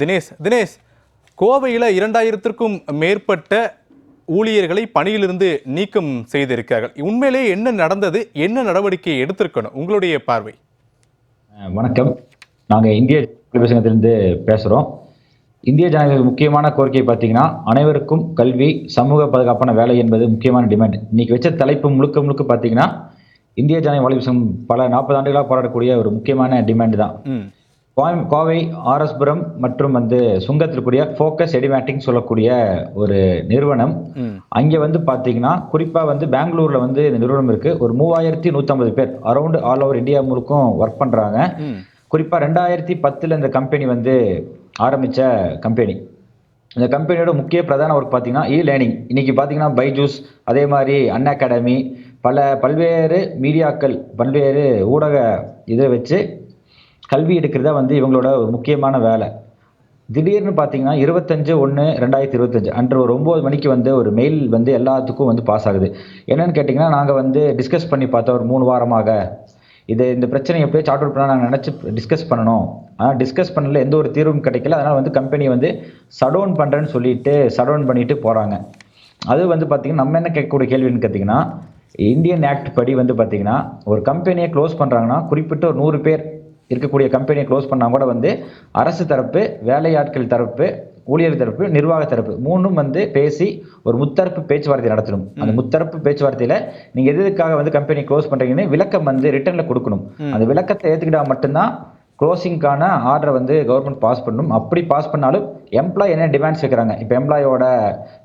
தினேஷ் தினேஷ் கோவையில் இரண்டாயிரத்திற்கும் மேற்பட்ட ஊழியர்களை பணியிலிருந்து நீக்கம் செய்திருக்கிறார்கள். உண்மையிலேயே என்ன நடந்தது? என்ன நடவடிக்கை எடுத்திருக்கணும்? உங்களுடைய பார்வை. வணக்கம். நாங்கள் இந்திய சங்கத்திலிருந்து பேசுகிறோம் இந்திய ஜனநாயக முக்கியமான கோரிக்கை பார்த்தீங்கன்னா அனைவருக்கும் கல்வி சமூக பாதுகாப்பான வேலை என்பது முக்கியமான டிமாண்ட் இன்னைக்கு வச்ச தலைப்பு முழுக்க முழுக்க பார்த்தீங்கன்னா இந்திய ஜனநாயக சங்கம் பல நாற்பது ஆண்டுகளாக போராடக்கூடிய ஒரு முக்கியமான டிமாண்ட் தான். கோயம் கோவை ஆர்எஸ்புரம் மற்றும் வந்து சுங்கத்தில் கூடிய ஃபோக்கஸ் எடிமேட்டிங் சொல்லக்கூடிய ஒரு நிறுவனம். அங்கே வந்து பார்த்தீங்கன்னா குறிப்பாக வந்து பெங்களூரில் வந்து இந்த நிறுவனம் இருக்குது ஒரு மூவாயிரத்தி நூற்றம்பது பேர் அரௌண்ட் ஆல் ஓவர் இந்தியா முழுக்கும் ஒர்க் பண்ணுறாங்க குறிப்பாக ரெண்டாயிரத்தி பத்தில் இந்த கம்பெனி வந்து ஆரம்பித்த கம்பெனி. இந்த கம்பெனியோட முக்கிய பிரதான ஒர்க் பார்த்தீங்கன்னா இ லேர்னிங் இன்னைக்கு பார்த்தீங்கன்னா பைஜூஸ் அதே மாதிரி அன் அகாடமி பல பல்வேறு மீடியாக்கள் பல்வேறு ஊடக இதை வச்சு கல்வி எடுக்கிறதா வந்து இவங்களோட ஒரு முக்கியமான வேலை. திடீர்னு பார்த்தீங்கன்னா இருபத்தஞ்சு ஒன்று ரெண்டாயிரத்தி இருபத்தஞ்சு அன்று ஒரு ஒம்பது மணிக்கு வந்து ஒரு மெயில் வந்து எல்லாத்துக்கும் வந்து பாஸ் ஆகுது. என்னன்னு கேட்டிங்கன்னா நாங்கள் வந்து டிஸ்கஸ் பண்ணி பார்த்தோம் ஒரு மூணு வாரமாக. இது இந்த பிரச்சனை எப்படியோ சார்ட் அவுட் பண்ண நாங்கள் நினச்சி டிஸ்கஸ் பண்ணணும். ஆனால் டிஸ்கஸ் பண்ணல எந்த ஒரு தீர்வும் கிடைக்கல. அதனால் வந்து கம்பெனி வந்து சடவுன் பண்ணுறேன்னு சொல்லிட்டு சடவுன் பண்ணிட்டு போகிறாங்க அது வந்து பார்த்திங்கன்னா நம்ம என்ன கேட்கக்கூடிய கேள்வின்னு கேட்டிங்கன்னா இந்தியன் ஆக்ட் படி வந்து பார்த்திங்கன்னா ஒரு கம்பெனியை க்ளோஸ் பண்ணுறாங்கன்னா குறிப்பிட்ட ஒரு நூறு பேர் இருக்கக்கூடிய கம்பெனியை க்ளோஸ் பண்ணால் கூட வந்து அரசு தரப்பு வேலையாட்கள் தரப்பு ஊழியர் தரப்பு நிர்வாக தரப்பு மூணும் வந்து பேசி ஒரு முத்தரப்பு பேச்சுவார்த்தை நடத்தணும். அந்த முத்தரப்பு பேச்சுவார்த்தையில நீங்க எதுக்காக வந்து கம்பெனி க்ளோஸ் பண்றீங்கன்னு விளக்கம் வந்து ரிட்டர்ன்ல கொடுக்கணும். அந்த விளக்கத்தை ஏத்துக்கிட்டா மட்டும்தான் க்ளோசிங்க்கான ஆர்டரை வந்து கவர்மெண்ட் பாஸ் பண்ணணும் அப்படி பாஸ் பண்ணாலும் எம்ப்ளாய் என்ன டிமாண்ட்ஸ் வைக்கிறாங்க இப்போ எம்ப்ளாயோட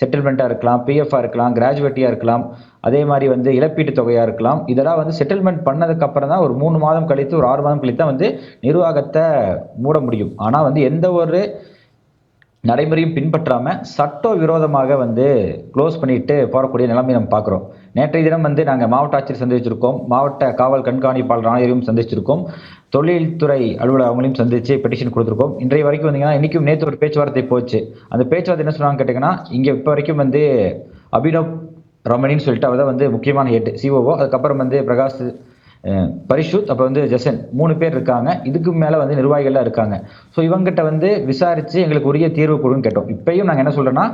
செட்டில்மெண்ட்டாக இருக்கலாம் பிஎஃப்ஆ இருக்கலாம் கிராஜுவேட்டியாக இருக்கலாம் அதே மாதிரி வந்து இழப்பீட்டு தொகையாக இருக்கலாம். இதெல்லாம் வந்து செட்டில்மெண்ட் பண்ணதுக்கப்புறம் தான் ஒரு மூணு மாதம் கழித்து ஒரு ஆறு மாதம் கழித்து தான் வந்து நிர்வாகத்தை மூட முடியும். ஆனால் வந்து எந்த ஒரு நடைமுறையும் பின்பற்றாமல் சட்ட விரோதமாக வந்து க்ளோஸ் பண்ணிட்டு போகக்கூடிய நிலைமை நம்ம பார்க்குறோம். நேற்றைய தினம் வந்து நாங்கள் மாவட்ட ஆட்சியர் சந்திச்சிருக்கோம். மாவட்ட காவல் கண்காணிப்பாளர் ஆணையரையும் சந்திச்சிருக்கோம். தொழில்துறை அலுவலர் அவங்களையும் சந்திச்சு பெட்டிஷன் கொடுத்துருக்கோம். இன்றைய வரைக்கும் வந்தீங்கன்னா இன்றைக்கும் நேற்று ஒரு பேச்சுவார்த்தை போச்சு. அந்த பேச்சுவார்த்தை என்ன சொன்னாங்க கேட்டிங்கன்னா இங்கே இப்போ வரைக்கும் வந்து அபினவ் ரமணின்னு சொல்லிட்டு அவர் தான் வந்து முக்கியமான ஹெட் சிஓஓ அதுக்கப்புறம் வந்து பிரகாஷ் பரிஷுத் அப்புறம் வந்து ஜசன் மூணு பேர் இருக்காங்க. இதுக்கு மேலே வந்து நிர்வாகிகள்லாம் இருக்காங்க. ஸோ இவங்ககிட்ட வந்து விசாரித்து எங்களுக்கு உரிய தீர்வு கொடுன்னு கேட்டோம். இப்பயும் நாங்கள் என்ன சொல்கிறோன்னா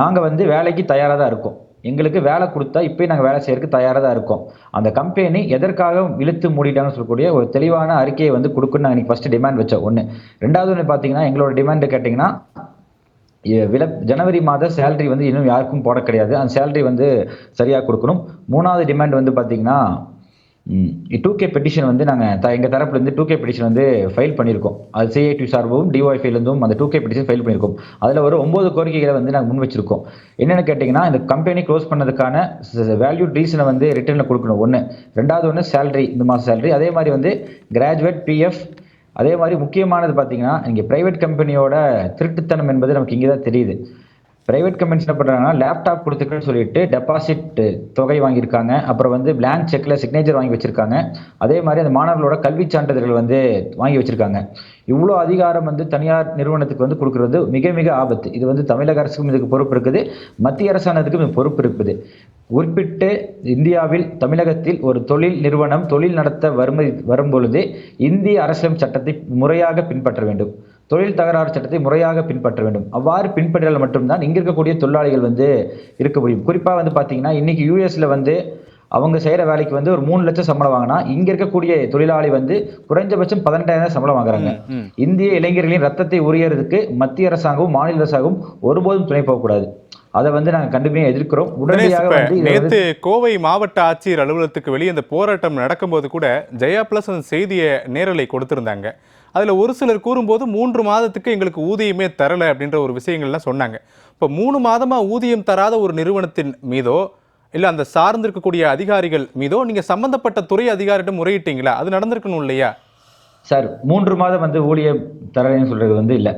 நாங்கள் வந்து வேலைக்கு தயாராக தான் இருக்கோம். எங்களுக்கு வேலை கொடுத்தா இப்போயும் நாங்கள் வேலை செய்யறதுக்கு தயாராக தான் இருக்கோம். அந்த கம்பெனி எதற்காக இழுத்து மூடிட்டாங்கன்னு சொல்லக்கூடிய ஒரு தெளிவான அறிக்கையை வந்து கொடுக்குன்னு நாங்கள் ஃபஸ்ட்டு டிமாண்ட் வச்சோம் ஒன்று ரெண்டாவது ஒன்று பார்த்தீங்கன்னா எங்களோட டிமாண்டு கேட்டிங்கன்னா வில ஜனவரி மாத சேலரி வந்து இன்னும் யாருக்கும் போட கிடையாது. அந்த சேலரி வந்து சரியாக கொடுக்கணும். மூணாவது டிமாண்ட் வந்து பார்த்தீங்கன்னா டூ கே பெட்டிஷன் வந்து நாங்கள் த எங்கள் தரப்புலேருந்து டூ கே பெட்டிஷன் வந்து ஃபைல் பண்ணியிருக்கோம். அது சிஐடி சார்பும் டிஒய்ஃபைலேருந்தும் அந்த டூ கே பெட்டிஷன் ஃபைல் பண்ணியிருக்கோம். அதில் ஒரு ஒம்பது கோரிக்கைகளை வந்து நாங்கள் முன் வச்சிருக்கோம். என்னென்னு கேட்டிங்கன்னா இந்த கம்பெனி க்ளோஸ் பண்ணதுக்கான வேல்யூ ரீசனை வந்து ரிட்டர்னில் கொடுக்கணும். ஒன்று ரெண்டாவது ஒன்று சேலரி இந்த மாதம் சேலரி அதே மாதிரி வந்து கிராஜுவேட் பிஎஃப் அதே மாதிரி முக்கியமானது பார்த்தீங்கன்னா இங்கே ப்ரைவேட் கம்பெனியோட திருட்டுத்தனம் என்பது நமக்கு இங்கே தான் தெரியுது. பிரைவேட் கம்பெனிஸ் என்ன பண்ணுறாங்கன்னா லேப்டாப் கொடுத்துருக்குன்னு சொல்லிட்டு டெபாசிட் தொகை வாங்கியிருக்காங்க. அப்புறம் வந்து பிளாங்க் செக்கில் சிக்னேச்சர் வாங்கி வச்சிருக்காங்க. அதே மாதிரி அந்த மாணவர்களோட கல்வி சான்றிதழ்கள் வந்து வாங்கி வச்சுருக்காங்க. இவ்வளோ அதிகாரம் வந்து தனியார் நிறுவனத்துக்கு வந்து கொடுக்குறது மிக மிக ஆபத்து. இது வந்து தமிழக அரசுக்கும் இதுக்கு பொறுப்பு இருக்குது. மத்திய அரசாங்கத்துக்கும் இது பொறுப்பு இருக்குது. குறிப்பிட்டு இந்தியாவில் தமிழகத்தில் ஒரு தொழில் நிறுவனம் தொழில் நடத்த வரும் வரும்பொழுது இந்திய அரசியல் சட்டத்தை முறையாக பின்பற்ற வேண்டும். தொழில் தகராறு சட்டத்தை முறையாக பின்பற்ற வேண்டும். அவ்வாறு பின்பற்றினால் மட்டும்தான் இங்க இருக்கக்கூடிய தொழிலாளிகள் வந்து இருக்க முடியும். குறிப்பாக வந்து பார்த்தீங்கன்னா இன்னைக்கு யூஎஸ்ல வந்து அவங்க செய்கிற வேலைக்கு வந்து ஒரு மூணு லட்சம் சம்பளம் வாங்கினா இங்க இருக்கக்கூடிய தொழிலாளி வந்து குறைஞ்சபட்சம் பதினெட்டாயிரம் சம்பளம் வாங்குறாங்க. இந்திய இளைஞர்களின் ரத்தத்தை உரியறதுக்கு மத்திய அரசாங்கமும் மாநில அரசாங்கமும் ஒருபோதும் துணை போகக்கூடாது. அதை வந்து நாங்கள் கண்டுமையாக எதிர்க்கிறோம். உடனடியாக வந்து நேத்து கோவை மாவட்ட ஆட்சியர் அலுவலகத்துக்கு வெளியே அந்த போராட்டம் நடக்கும்போது கூட ஜெயா பிளஸ் அந்த செய்தியை நேரலை கொடுத்திருந்தாங்க. அதில் ஒரு சிலர் கூறும்போது மூன்று மாதத்துக்கு எங்களுக்கு ஊதியமே தரல அப்படின்ற ஒரு விஷயங்கள்லாம் சொன்னாங்க. இப்போ மூணு மாதமா ஊதியம் தராத ஒரு நிறுவனத்தின் மீதோ இல்லை அந்த சார்ந்திருக்கக்கூடிய அதிகாரிகள் மீதோ நீங்கள் சம்மந்தப்பட்ட துறை அதிகாரிகிட்ட முறையிட்டீங்களா? அது நடந்திருக்கணும் இல்லையா? சார் மூன்று மாதம் வந்து ஊதியம் தரலைன்னு சொல்றது வந்து இல்லை.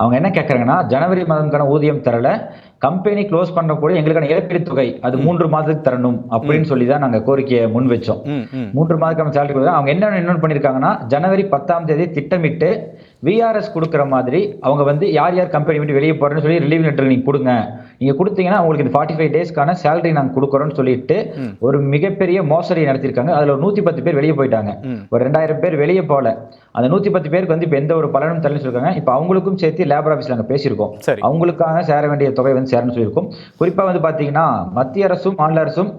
அவங்க என்ன கேட்குறாங்கன்னா ஜனவரி மாதம்க்கான ஊதியம் தரலை கம்பெனி க்ளோஸ் பண்ணக்கூடிய எங்களுக்கான இழப்பீடு தொகை அது மூன்று மாதத்துக்கு தரணும் அப்படின்னு சொல்லி தான் நாங்கள் கோரிக்கையை முன் வச்சோம். மூன்று மாதக்கான சேலரி அவங்க என்ன இன்னொன்று பண்ணியிருக்காங்கன்னா ஜனவரி பத்தாம் தேதி திட்டமிட்டு விஆர்எஸ் கொடுக்குற மாதிரி அவங்க வந்து யார் யார் கம்பெனி விட்டு வெளியே போறேன்னு சொல்லி ரிலீவ் லெட்டர் நீங்கள் கொடுங்க. நீங்க கொடுத்தீங்கன்னா உங்களுக்கு இந்த ஃபார்ட்டி ஃபைவ் டேஸ்க்கான சேலரி நாங்க கொடுக்குறோம்னு சொல்லிட்டு. ஒரு மிகப்பெரிய மோசடி நடத்திருக்காங்க அதுல ஒரு நூத்தி பத்து பேர் வெளியே போயிட்டாங்க. ஒரு ரெண்டாயிரம் பேர் வெளியே போகல. அந்த நூத்தி பத்து பேருக்கு வந்து இப்ப எந்த ஒரு பலனும் தரலன்னு சொல்லிருக்காங்க இப்ப அவங்களுக்கும் சேர்த்து லேபர் ஆஃபீஸ்ல நாங்க பேசியிருக்கோம். அவங்களுக்காக சேர வேண்டிய தொகை வந்து சேரணும்னு சொல்லியிருக்கோம். குறிப்பா வந்து பாத்தீங்கன்னா மத்திய அரசும் மாநில அரசும்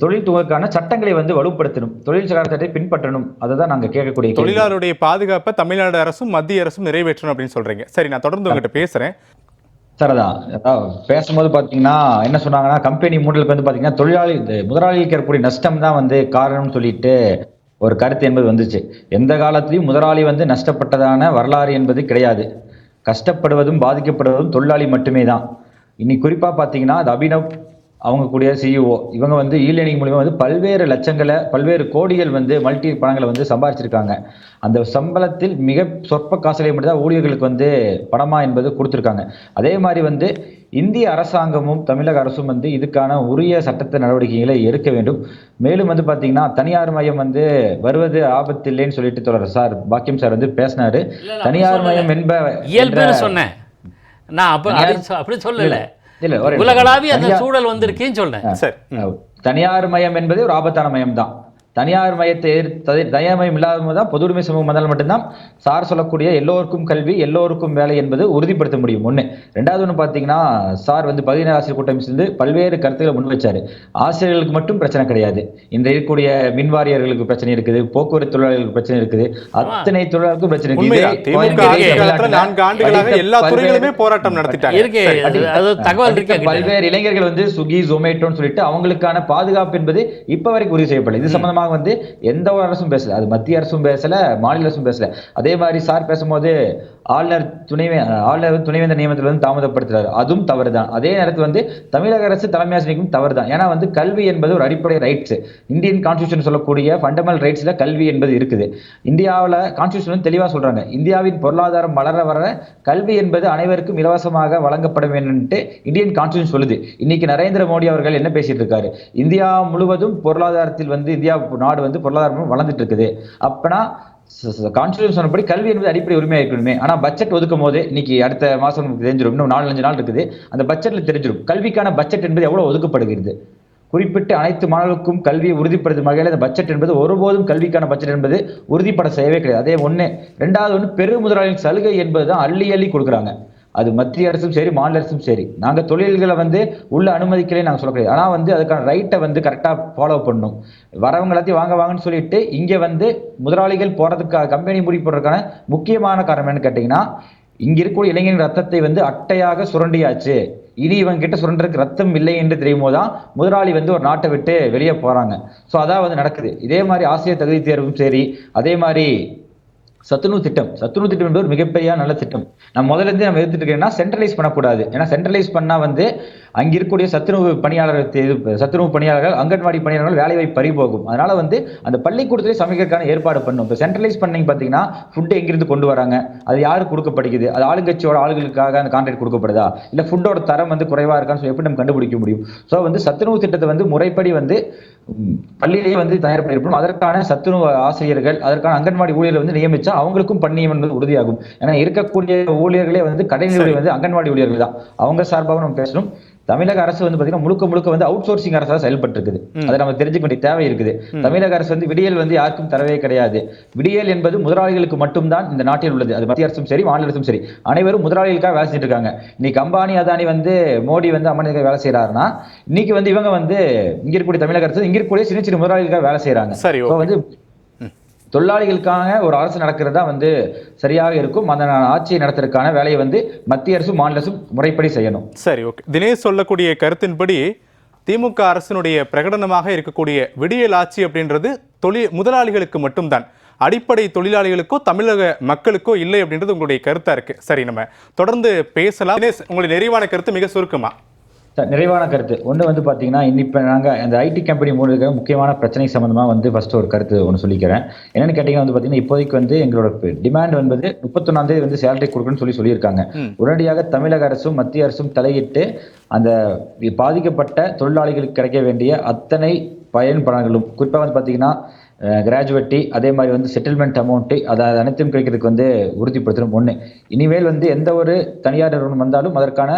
தொழில் துறைக்கான சட்டங்களை வந்து வலுப்படுத்தணும். தொழில் சட்டத்தை பின்பற்றணும். அதை தான் நாங்க கேட்கக்கூடிய. தொழிலாளருடைய பாதுகாப்பை தமிழ்நாடு அரசும் மத்திய அரசும் நிறைவேற்றணும் அப்படின்னு சொல்றீங்க. சரி நான் தொடர்ந்து உங்ககிட்ட பேசுறேன். சரிதான் அதான் பேசும்போது பார்த்தீங்கன்னா என்ன சொன்னாங்கன்னா கம்பெனி மூடலுக்கு வந்து பார்த்தீங்கன்னா தொழிலாளி இந்த முதலாளிக்கு இருக்கக்கூடிய நஷ்டம் தான் வந்து காரணம்னு சொல்லிட்டு ஒரு கருத்து என்பது வந்துச்சு. எந்த காலத்திலையும் முதலாளி வந்து நஷ்டப்பட்டதான வரலாறு என்பது கிடையாது. கஷ்டப்படுவதும் பாதிக்கப்படுவதும் தொழிலாளி மட்டுமே தான். இன்னைக்கு குறிப்பாக பார்த்தீங்கன்னா அது அபினவ் அவங்க கூடிய சிஇஓ இவங்க வந்து இ லேர்னிங் மூலியமா வந்து பல்வேறு லட்சங்களை பல்வேறு கோடிகள் வந்து மல்டி பணங்களை வந்து சம்பாதிச்சிருக்காங்க அந்த சம்பளத்தில் மிக சொற்ப காசுகளை மட்டும் தான் ஊழியர்களுக்கு வந்து பணமா என்பது கொடுத்துருக்காங்க. அதே மாதிரி வந்து இந்திய அரசாங்கமும் தமிழக அரசும் வந்து இதுக்கான உரிய சட்டத்தை நடவடிக்கைகளை எடுக்க வேண்டும். மேலும் வந்து பாத்தீங்கன்னா தனியார் மயம் வந்து வருவது ஆபத்து இல்லைன்னு சொல்லிட்டு தொடர் சார் பாக்கியம் சார் வந்து பேசினாரு. தனியார். மயம் என்ப சொன்னேன். நான் அப்படி சொல்லல. உலகளாவிய அந்த சூழல் வந்திருக்கேன்னு சொல்றேன். தனியார் மயம் என்பது ஒரு ஆபத்தான மயம் தான் தனியார் மயத்தை எதிர்த்து தனியார் மயம் இல்லாத தான் பொது உரிமை சமூகம் வந்தால் மட்டும்தான் சார் சொல்லக்கூடிய எல்லோருக்கும் கல்வி எல்லோருக்கும் வேலை என்பது உறுதிப்படுத்த முடியும். ஒண்ணு. ரெண்டாவது ஒன்று பார்த்தீங்கன்னா சார் வந்து பதினேழு ஆசிரியர் கூட்டம் சேர்ந்து பல்வேறு கருத்துக்களை முன் வச்சாரு. ஆசிரியர்களுக்கு மட்டும் பிரச்சனை கிடையாது. இந்த இருக்கக்கூடிய மின்வாரியர்களுக்கு பிரச்சனை இருக்குது போக்குவரத்து தொழிலாளர்களுக்கு பிரச்சனை இருக்குது அத்தனை தொழிலாளர்களுக்கும் பிரச்சனை இருக்குது. நான்கு ஆண்டுகளாக எல்லா பல்வேறு- துறைகளுமே போராட்டம் நடத்திட்டாங்க. இருக்கே சரி. அது- அது தகவல் படித்த இருக்கே பல்வேறு இளைஞர்கள் வந்து சுகி ஜொமேட்டோன்னு சொல்லிட்டு அவங்களுக்கான பாதுகாப்பு என்பது இப்ப வரைக்கும் உறுதி செய்யப்படல. இது சம்பந்தமாக வந்து எந்த ஒரு அரசும் பேசல. அது மத்திய அரசும் பேசல மாநில அரசும் பேசல. அதே மாதிரி சார் பேசும்போது ஆளுநர் துணைவே ஆளுநர் துணைவேந்தர் நியமனத்தில் வந்து தாமதப்படுத்துறாரு. அதுவும் தவறு தான் அதே நேரத்தில் வந்து தமிழக அரசு தலைமை ஆசிரியருக்கும் தவறுதான். ஏன்னா வந்து கல்வி என்பது ஒரு அடிப்படை ரைட்ஸ் இந்தியன் கான்ஸ்டியூஷன் சொல்லக்கூடிய ஃபண்டமெண்டல் ரைட்ஸில் கல்வி என்பது இருக்குது. இந்தியாவில் கான்ஸ்டியூஷன் வந்து சொல்கிறாங்க இந்தியாவின் பொருளாதாரம் வளர வளர கல்வி என்பது அனைவருக்கும் இலவசமாக வழங்கப்பட வேண்டும்ட்டு இந்தியன் கான்ஸ்டியூஷன் சொல்லுது. இன்னைக்கு நரேந்திர மோடி அவர்கள் என்ன பேசிட்டு இருக்காரு? இந்தியா முழுவதும் பொருளாதாரத்தில் வந்து இந்தியா நாடு வந்து பொருளாதாரம் வளர்ந்துட்டு இருக்குது. அப்பனா கான்ஸ்டியூஷன் சொன்னபடி கல்வி என்பது அடிப்படை உரிமையாக இருக்கணுமே. ஆனா பட்ஜெட் ஒதுக்கும் போது இன்னைக்கு அடுத்த மாசம் நமக்கு தெரிஞ்சிடும் இன்னும் நாலு அஞ்சு நாள் இருக்குது. அந்த பட்ஜெட்ல தெரிஞ்சிடும் கல்விக்கான பட்ஜெட் என்பது எவ்வளவு ஒதுக்கப்படுகிறது? குறிப்பிட்ட அனைத்து மாணவர்களுக்கும் கல்வியை உறுதிப்படுத்தும் வகையில் இந்த பட்ஜெட் என்பது ஒருபோதும் கல்விக்கான பட்ஜெட் என்பது உறுதிப்பட செய்யவே கிடையாது. அதே ஒன்று ரெண்டாவது ஒன்று பெரு முதலாளியின் சலுகை என்பது தான் அள்ளி அள்ளி கொடுக்குறாங்க. அது மத்திய அரசும் சரி மாநில அரசும் சரி. நாங்க தொழில்களை வந்து உள்ள அனுமதிக்கலே நாங்க சொல்லக்கூடிய ஆனால் ஆனா வந்து அதுக்கான ரைட்டை வந்து கரெக்டா ஃபாலோ பண்ணும் வரவங்க எல்லாத்தையும் வாங்க வாங்கன்னு சொல்லிட்டு இங்க வந்து முதலாளிகள் போறதுக்காக கம்பெனி முடி போடுறதுக்கான முக்கியமான காரணம் என்னன்னு கேட்டீங்கன்னா இங்க இருக்கக்கூடிய இளைஞரின் ரத்தத்தை வந்து அட்டையாக சுரண்டியாச்சு. இனி இவங்க கிட்ட சுரண்டருக்கு ரத்தம் இல்லை என்று தெரியும் போதுதான் முதலாளி வந்து ஒரு நாட்டை விட்டு வெளியே போறாங்க. ஸோ அதான் வந்து நடக்குது. இதே மாதிரி ஆசிரியர் தகுதி தேர்வும் சரி அதே மாதிரி சத்துணவு திட்டம். சத்துணவு திட்டம் என்பது ஒரு மிகப்பெரிய நல்ல திட்டம். நான் முதல்ல இருந்து நம்ம எடுத்துட்டு இருக்கேன்னா சென்ட்ரலைஸ் பண்ணக்கூடாது. ஏன்னா சென்ட்ரலைஸ் பண்ணா வந்து அங்க இருக்கக்கூடிய சத்துணவு பணியாளர்கள் சத்துணவு பணியாளர்கள் அங்கன்வாடி பணியாளர்கள் வேலை வாய்ப்பு பறி போகும். அதனால வந்து அந்த பள்ளிக்கூடத்திலே சமைக்கிறதுக்கான ஏற்பாடு பண்ணும். இப்போ சென்ட்ரலைஸ் பண்ணீங்க பார்த்தீங்கன்னா ஃபுட் எங்கிருந்து கொண்டு வராங்க? அது யாருக்கு கொடுக்கப்படுகிறது? அது ஆளுங்கட்சியோட ஆளுகளுக்காக அந்த கான்ட்ராக்ட் கொடுக்கப்படுதா? இல்ல ஃபுட்டோட தரம் வந்து குறைவா இருக்கான்னு சொல்லி எப்படி நம்ம கண்டுபிடிக்க முடியும்? ஸோ வந்து சத்துணவு திட்டத்தை வந்து முறைப்படி வந்து பள்ளியிலேயே வந்து தயார் பண்ணியிருப்போம் அதற்கான சத்துணவு ஆசிரியர்கள் அதற்கான அங்கன்வாடி ஊழியர்கள் வந்து நியமிச்சா அவங்களுக்கும் பணியம் என்பது உறுதியாகும். ஏன்னா இருக்கக்கூடிய ஊழியர்களே வந்து கடைநிலை வந்து அங்கன்வாடி ஊழியர்கள் தான். அவங்க சார்பாக நம்ம பேசணும். தமிழக அரசு வந்து பாத்தீங்கன்னா முழுக்க முழுக்க வந்து அவுட் சோர்சிங் அரசாக செயல்பட்டு இருக்குது அதை நம்ம தெரிஞ்சுக்க வேண்டிய தேவை இருக்குது. தமிழக அரசு வந்து விடியல் வந்து யாருக்கும் தரவே கிடையாது. விடியல் என்பது முதலாளிகளுக்கு மட்டும்தான் இந்த நாட்டில் உள்ளது. அது மத்திய அரசும் சரி மாநில அரசும் சரி. அனைவரும் முதலாளிகளுக்காக வேலை செஞ்சுட்டு இருக்காங்க. இன்னைக்கு அம்பானி அதானி வந்து மோடி வந்து அம்பானிக்காக வேலை செய்யறாருன்னா இன்னைக்கு வந்து இவங்க வந்து இங்க இருக்கக்கூடிய தமிழக அரசு இங்க இருக்கக்கூடிய சின்ன சின்ன முதலாளிகளுக்காக வேலை செய்யறாங்க வந்து தொழிலாளிகளுக்காக ஒரு அரசு நடக்கிறதா வந்து சரியாக இருக்கும். அந்த ஆட்சியை நடத்துறதுக்கான வேலையை வந்து மத்திய அரசும் மாநில அரசும் முறைப்படி செய்யணும். சரி ஓகே. தினேஷ் சொல்லக்கூடிய கருத்தின்படி திமுக அரசினுடைய பிரகடனமாக இருக்கக்கூடிய விடியல் ஆட்சி அப்படின்றது தொழில் முதலாளிகளுக்கு மட்டும்தான். அடிப்படை தொழிலாளிகளுக்கோ தமிழக மக்களுக்கோ இல்லை அப்படின்றது உங்களுடைய கருத்தா இருக்கு. சரி நம்ம தொடர்ந்து பேசலாம். உங்களுடைய நிறைவான கருத்து மிக சுருக்கமா? சார், நிறைவான கருத்து. ஒன்று வந்து பார்த்தீங்கன்னா இப்போ நாங்கள் அந்த ஐடி கம்பெனி மூலிக முக்கியமான பிரச்சனை சம்மந்தமாக வந்து ஃபர்ஸ்ட் ஒரு கருத்து ஒன்று சொல்லிக்கிறேன். என்னன்னு கேட்டிங்கன்னா வந்து பார்த்தீங்கன்னா இப்போதைக்கு வந்து எங்களோட டிமாண்ட் வந்து முப்பத்தொன்னாம் தேதி வந்து சேலரி கொடுக்கணும்னு சொல்லி சொல்லியிருக்காங்க. உடனடியாக தமிழக அரசும் மத்திய அரசும் தலையிட்டு அந்த பாதிக்கப்பட்ட தொழிலாளிகளுக்கு கிடைக்க வேண்டிய அத்தனை பயன் பலன்களும் குறிப்பாக வந்து பார்த்தீங்கன்னா கிராஜுவேட்டி அதே மாதிரி வந்து செட்டில்மெண்ட் அமௌண்ட்டு அதை அனைத்தையும் கிடைக்கிறதுக்கு வந்து உறுதிப்படுத்தணும். ஒன்று இனிமேல் வந்து எந்த ஒரு தனியார் நிறுவனம் வந்தாலும் அதற்கான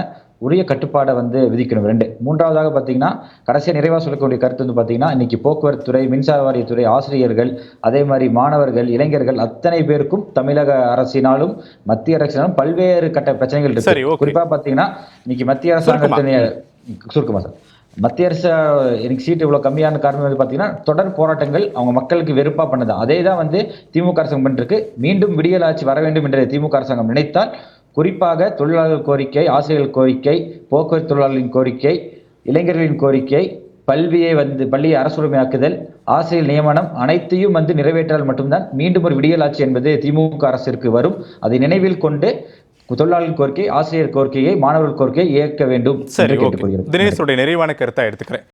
உரிய கட்டுப்பாடை வந்து விதிக்கணும். ரெண்டு மூன்றாவதாக பார்த்தீங்கன்னா கடைசியாக நிறைவாக சொல்லக்கூடிய கருத்து வந்து பார்த்தீங்கன்னா இன்னைக்கு போக்குவரத்து துறை மின்சார வாரியத்துறை ஆசிரியர்கள் அதே மாதிரி மாணவர்கள் இளைஞர்கள் அத்தனை பேருக்கும் தமிழக அரசினாலும் மத்திய அரசினாலும் பல்வேறு கட்ட பிரச்சனைகள் இருக்கு. குறிப்பாக பார்த்தீங்கன்னா இன்னைக்கு மத்திய அரசாங்கத்தின் சுருக்கமா. சார். மத்திய அரசு எனக்கு சீட் இவ்வளோ கம்மியான காரணம் வந்து பார்த்தீங்கன்னா தொடர் போராட்டங்கள் அவங்க மக்களுக்கு வெறுப்பாக பண்ணது. அதே தான் வந்து திமுக அரசாங்கம் பண்ணிருக்கு மீண்டும் விடியல் ஆட்சி வர வேண்டும் என்று திமுக அரசாங்கம் நினைத்தால் குறிப்பாக தொழிலாளர் கோரிக்கை ஆசிரியர்கள் கோரிக்கை போக்குவரத்து தொழிலாளர்களின் கோரிக்கை இளைஞர்களின் கோரிக்கை பல்வியை வந்து பள்ளியை அரசுரிமையாக்குதல் ஆசிரியர் நியமனம் அனைத்தையும் வந்து நிறைவேற்றால் மட்டும்தான் மீண்டும் ஒரு விடியல் ஆட்சி என்பது திமுக அரசிற்கு வரும். அதை நினைவில் கொண்டு தொழிலாளர் கோரிக்கை ஆசிரியர் கோரிக்கையை மாணவர்கள் கோரிக்கையை ஏற்க வேண்டும் சரி தினேஷோடைய நிறைவான கருத்தா எடுத்துக்கிறேன்.